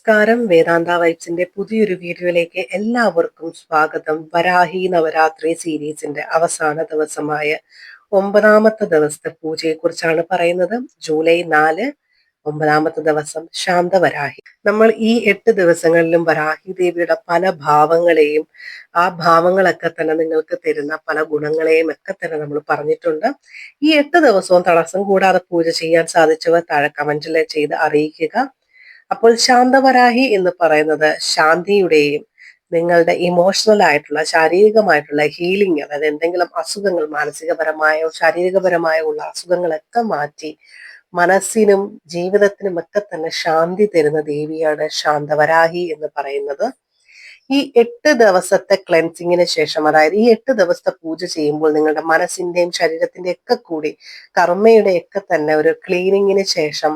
നമസ്കാരം വേദാന്ത വൈബ്സിന്റെ പുതിയൊരു വീഡിയോയിലേക്ക് എല്ലാവർക്കും സ്വാഗതം. വരാഹി നവരാത്രി സീരീസിന്റെ അവസാന ദിവസമായ ഒമ്പതാമത്തെ ദിവസത്തെ പൂജയെ കുറിച്ചാണ് പറയുന്നത്. ജൂലൈ നാല് ഒമ്പതാമത്തെ ദിവസം ശാന്തവരാഹി. നമ്മൾ ഈ എട്ട് ദിവസങ്ങളിലും വരാഹി ദേവിയുടെ പല ഭാവങ്ങളെയും ആ ഭാവങ്ങളൊക്കെ തന്നെ നിങ്ങൾക്ക് തരുന്ന പല ഗുണങ്ങളെയും ഒക്കെ തന്നെ നമ്മൾ പറഞ്ഞിട്ടുണ്ട്. ഈ എട്ട് ദിവസവും തടസ്സം കൂടാതെ പൂജ ചെയ്യാൻ സാധിച്ചവർ താഴെ കമന്റിൽ ചെയ്ത് അറിയിക്കുക. അപ്പോൾ ശാന്തവരാഹി എന്ന് പറയുന്നത് ശാന്തിയുടെയും നിങ്ങളുടെ ഇമോഷണൽ ആയിട്ടുള്ള ശാരീരികമായിട്ടുള്ള ഹീലിംഗ് അതായത് എന്തെങ്കിലും അസുഖങ്ങൾ മാനസികപരമായോ ശാരീരികപരമായോ ഉള്ള അസുഖങ്ങളൊക്കെ മാറ്റി മനസ്സിനും ജീവിതത്തിനും ഒക്കെ തന്നെ ശാന്തി തരുന്ന ദേവിയാണ് ശാന്തവരാഹി എന്ന് പറയുന്നത്. ഈ എട്ട് ദിവസത്തെ ക്ലെൻസിങ്ങിന് ശേഷം അതായത് ഈ എട്ട് ദിവസത്തെ പൂജ ചെയ്യുമ്പോൾ നിങ്ങളുടെ മനസ്സിന്റെയും ശരീരത്തിന്റെയും ഒക്കെ കൂടി കർമ്മയുടെ ഒക്കെ തന്നെ ഒരു ക്ലീനിങ്ങിന് ശേഷം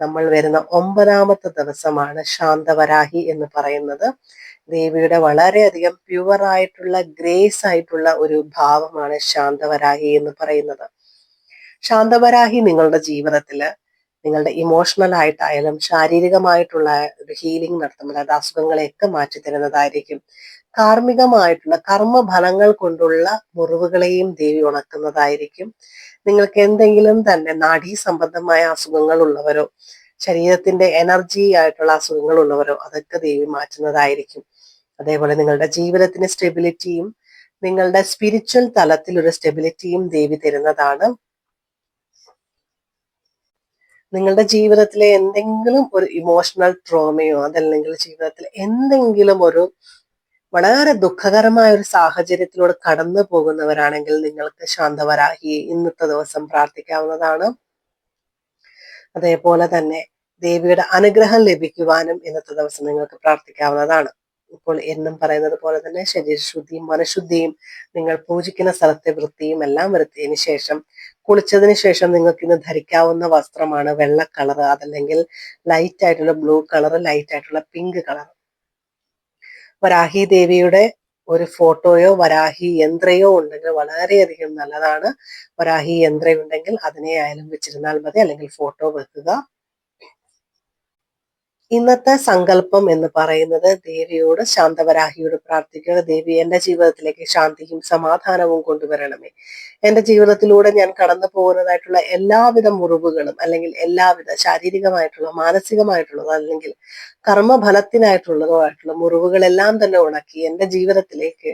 നമ്മൾ വരുന്ന ഒമ്പതാമത്തെ ദിവസമാണ് ശാന്തവരാഹി എന്ന് പറയുന്നത്. ദേവിയുടെ വളരെയധികം പ്യുവർ ആയിട്ടുള്ള ഗ്രേസ് ആയിട്ടുള്ള ഒരു ഭാവമാണ് ശാന്തവരാഹി എന്ന് പറയുന്നത്. ശാന്തവരാഹി നിങ്ങളുടെ ജീവിതത്തിൽ നിങ്ങളുടെ ഇമോഷണൽ ആയിട്ടായാലും ശാരീരികമായിട്ടുള്ള ഒരു ഹീലിംഗ് നടത്തും അതായത് അസുഖങ്ങളെയൊക്കെ മാറ്റി തരുന്നതായിരിക്കും കാർമ്മികമായിട്ടുള്ള കർമ്മഫലങ്ങൾ കൊണ്ടുള്ള മുറിവുകളെയും ദേവി ഉണക്കുന്നതായിരിക്കും. നിങ്ങൾക്ക് എന്തെങ്കിലും തന്നെ നാഡീ സംബന്ധമായ അസുഖങ്ങൾ ഉള്ളവരോ ശരീരത്തിന്റെ എനർജി ആയിട്ടുള്ള അസുഖങ്ങൾ ഉള്ളവരോ അതൊക്കെ ദേവി മാറ്റുന്നതായിരിക്കും. അതേപോലെ നിങ്ങളുടെ ജീവിതത്തിന് സ്റ്റെബിലിറ്റിയും നിങ്ങളുടെ സ്പിരിച്വൽ തലത്തിൽ ഒരു സ്റ്റെബിലിറ്റിയും ദേവി തരുന്നതാണ്. നിങ്ങളുടെ ജീവിതത്തിലെ എന്തെങ്കിലും ഒരു ഇമോഷണൽ ട്രോമയോ അതല്ലെങ്കിൽ ജീവിതത്തിൽ എന്തെങ്കിലും ഒരു വളരെ ദുഃഖകരമായ ഒരു സാഹചര്യത്തിലൂടെ കടന്നു പോകുന്നവരാണെങ്കിൽ നിങ്ങൾക്ക് ശാന്തവരാഹി ഇന്നത്തെ ദിവസം പ്രാർത്ഥിക്കാവുന്നതാണ്. അതേപോലെ തന്നെ ദേവിയുടെ അനുഗ്രഹം ലഭിക്കുവാനും ഇന്നത്തെ ദിവസം നിങ്ങൾക്ക് പ്രാർത്ഥിക്കാവുന്നതാണ്. ഇപ്പോൾ എന്നും പറയുന്നത് പോലെ തന്നെ ശരീരശുദ്ധിയും മനഃശുദ്ധിയും നിങ്ങൾ പൂജിക്കുന്ന സ്ഥലത്തെ വൃത്തിയും എല്ലാം വരുത്തിയതിന് ശേഷം കുളിച്ചതിന് ശേഷം നിങ്ങൾക്ക് ഇന്ന് ധരിക്കാവുന്ന വസ്ത്രമാണ് വെള്ള കളർ അതല്ലെങ്കിൽ ലൈറ്റ് ആയിട്ടുള്ള ബ്ലൂ കളർ ലൈറ്റ് ആയിട്ടുള്ള പിങ്ക് കളർ വരാഹി ദേവിയുടെ ഒരു ഫോട്ടോയോ വരാഹി യന്ത്രയോ ഉണ്ടെങ്കിൽ വളരെയധികം നല്ലതാണ്. വരാഹി യന്ത്രയുണ്ടെങ്കിൽ അതിനെ ആയാലും വെച്ചിരുന്നാൽ മതി. അല്ലെങ്കിൽ ഫോട്ടോ വെക്കുക. ഇന്നത്തെ സങ്കല്പം എന്ന് പറയുന്നത് ദേവിയോട് ശാന്തവരാഹിയോട് പ്രാർത്ഥിക്കുക. ദേവി എന്റെ ജീവിതത്തിലേക്ക് ശാന്തിയും സമാധാനവും കൊണ്ടുവരണമേ. എന്റെ ജീവിതത്തിലൂടെ ഞാൻ കടന്നു പോകുന്നതായിട്ടുള്ള എല്ലാവിധ മുറിവുകളും അല്ലെങ്കിൽ എല്ലാവിധ ശാരീരികമായിട്ടുള്ള മാനസികമായിട്ടുള്ളതോ അല്ലെങ്കിൽ കർമ്മഫലത്തിനായിട്ടുള്ളതോ ആയിട്ടുള്ള മുറിവുകളെല്ലാം തന്നെ ഉണക്കി എന്റെ ജീവിതത്തിലേക്ക്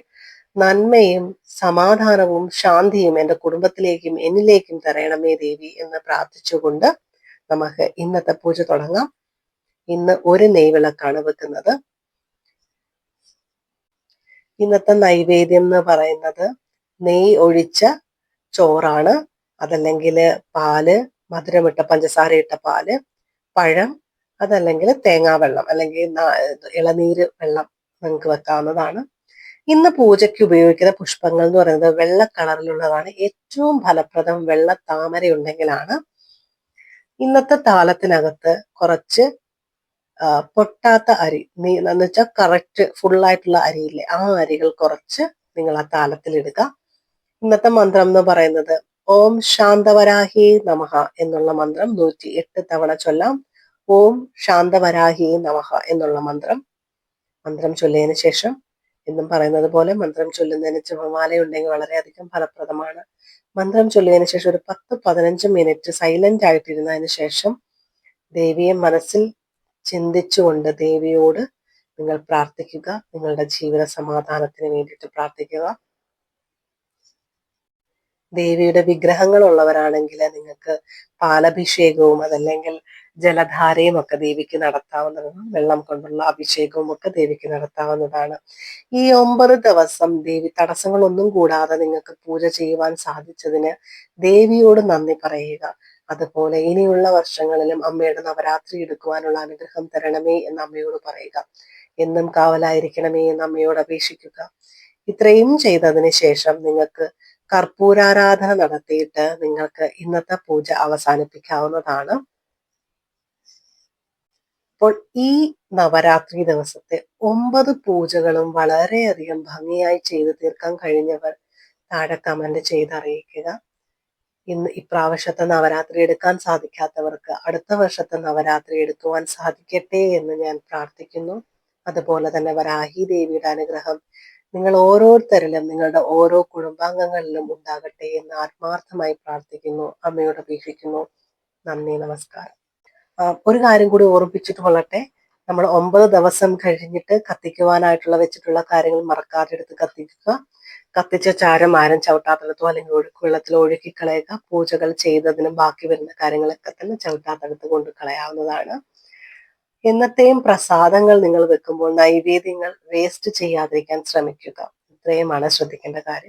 നന്മയും സമാധാനവും ശാന്തിയും എന്റെ കുടുംബത്തിലേക്കും എന്നിലേക്കും തരണമേ ദേവി എന്ന് പ്രാർത്ഥിച്ചുകൊണ്ട് നമുക്ക് ഇന്നത്തെ പൂജ തുടങ്ങാം. ഇന്ന് ഒരു നെയ്വിളക്കാണ് വെക്കുന്നത്. ഇന്നത്തെ നൈവേദ്യം എന്ന് പറയുന്നത് നെയ് ഒഴിച്ച ചോറാണ്. അതല്ലെങ്കിൽ പാൽ മധുരമിട്ട പഞ്ചസാരയിട്ട പാൽ പഴം അതല്ലെങ്കിൽ തേങ്ങാവെള്ളം അല്ലെങ്കിൽ ഇളനീര് വെള്ളം നിങ്ങൾക്ക് വെക്കാവുന്നതാണ്. ഇന്ന് പൂജയ്ക്ക് ഉപയോഗിക്കുന്ന പുഷ്പങ്ങൾ എന്ന് പറയുന്നത് വെള്ള കളറിലുള്ളതാണ്. ഏറ്റവും ഫലപ്രദം വെള്ള താമര ഉണ്ടെങ്കിലാണ് ഇന്നത്തെ താളത്തിനകത്ത് കുറച്ച് പൊട്ടാത്ത അരി നീ എന്ന് വെച്ചാൽ കറക്റ്റ് ഫുള്ളായിട്ടുള്ള അരിയില്ലേ ആ അരികൾ കുറച്ച് നിങ്ങൾ ആ താലത്തിൽ ഇടുക. ഇന്നത്തെ മന്ത്രം എന്ന് പറയുന്നത് ഓം ശാന്തവരാഹി നമഹ എന്നുള്ള മന്ത്രം നൂറ്റി എട്ട് തവണ ചൊല്ലാം. ഓം ശാന്തവരാഹി നമഹ എന്നുള്ള മന്ത്രം മന്ത്രം ചൊല്ലിയതിനു ശേഷം എന്നും പറയുന്നത് പോലെ മന്ത്രം ചൊല്ലുന്നതിന് ജപമാല ഉണ്ടെങ്കിൽ വളരെയധികം ഫലപ്രദമാണ്. മന്ത്രം ചൊല്ലിയതിനു ശേഷം ഒരു പത്ത് പതിനഞ്ച് മിനിറ്റ് സൈലന്റ് ആയിട്ടിരുന്നതിന് ശേഷം ദേവിയെ മനസ്സിൽ ചിന്തിച്ചുകൊണ്ട് ദേവിയോട് നിങ്ങൾ പ്രാർത്ഥിക്കുക. നിങ്ങളുടെ ജീവിത സമാധാനത്തിന് വേണ്ടിയിട്ട് പ്രാർത്ഥിക്കുക. ദേവിയുടെ വിഗ്രഹങ്ങൾ ഉള്ളവരാണെങ്കിൽ നിങ്ങൾക്ക് പാലഭിഷേകവും അതല്ലെങ്കിൽ ജലധാരയും ഒക്കെ ദേവിക്ക് നടത്താവുന്നതാണ്. വെള്ളം കൊണ്ടുള്ള അഭിഷേകവും ഒക്കെ ദേവിക്ക് നടത്താവുന്നതാണ്. ഈ ഒമ്പത് ദിവസം ദേവി തടസ്സങ്ങളൊന്നും കൂടാതെ നിങ്ങൾക്ക് പൂജ ചെയ്യുവാൻ സാധിച്ചതിന് ദേവിയോട് നന്ദി പറയുക. അതുപോലെ ഇനിയുള്ള വർഷങ്ങളിലും അമ്മയുടെ നവരാത്രി എടുക്കുവാനുള്ള അനുഗ്രഹം തരണമേ എന്ന് അമ്മയോട് പറയുക. എന്നും കാവലായിരിക്കണമേ എന്ന് അമ്മയോട് അപേക്ഷിക്കുക. ഇത്രയും ചെയ്തതിന് ശേഷം നിങ്ങൾക്ക് കർപ്പൂരാരാധന നടത്തിയിട്ട് നിങ്ങൾക്ക് ഇന്നത്തെ പൂജ അവസാനിപ്പിക്കാവുന്നതാണ്. അപ്പോൾ ഈ നവരാത്രി ദിവസത്തെ ഒമ്പത് പൂജകളും വളരെയധികം ഭംഗിയായി ചെയ്തു തീർക്കാൻ കഴിഞ്ഞവർ താഴെ കമന്റ് ചെയ്ത് അറിയിക്കുക ഇന്ന് ഇപ്രാവശ്യത്തെ നവരാത്രി എടുക്കാൻ സാധിക്കാത്തവർക്ക് അടുത്ത വർഷത്തെ നവരാത്രി എടുക്കുവാൻ സാധിക്കട്ടെ എന്ന് ഞാൻ പ്രാർത്ഥിക്കുന്നു. അതുപോലെ തന്നെ വരാഹി ദേവിയുടെ അനുഗ്രഹം നിങ്ങൾ ഓരോരുത്തരിലും നിങ്ങളുടെ ഓരോ കുടുംബാംഗങ്ങളിലും ഉണ്ടാകട്ടെ എന്ന് ആത്മാർത്ഥമായി പ്രാർത്ഥിക്കുന്നു. അമ്മയോട് അപേക്ഷിക്കുന്നു. നന്ദി നമസ്കാരം. ഒരു കാര്യം കൂടി ഓർമ്മിപ്പിച്ചിട്ട് കൊള്ളട്ടെ. നമ്മൾ ഒമ്പത് ദിവസം കഴിഞ്ഞിട്ട് കത്തിക്കുവാനായിട്ടുള്ള വെച്ചിട്ടുള്ള കാര്യങ്ങൾ മറക്കാതെ എടുത്ത് കത്തിക്കുക. കത്തിച്ച ചാരം ആരം ചവിട്ടാത്തടത്തോ അല്ലെങ്കിൽ ഒഴുക്ക് വെള്ളത്തിൽ ഒഴുക്കി കളയുക പൂജകൾ ചെയ്തതിനും ബാക്കി വരുന്ന കാര്യങ്ങളൊക്കെ തന്നെ ചവിട്ടാത്തടത്ത് കൊണ്ട് കളയാവുന്നതാണ്. എന്നത്തെയും പ്രസാദങ്ങൾ നിങ്ങൾ വെക്കുമ്പോൾ നൈവേദ്യങ്ങൾ വേസ്റ്റ് ചെയ്യാതിരിക്കാൻ ശ്രമിക്കുക. ഇത്രയുമാണ് ശ്രദ്ധിക്കേണ്ട കാര്യം.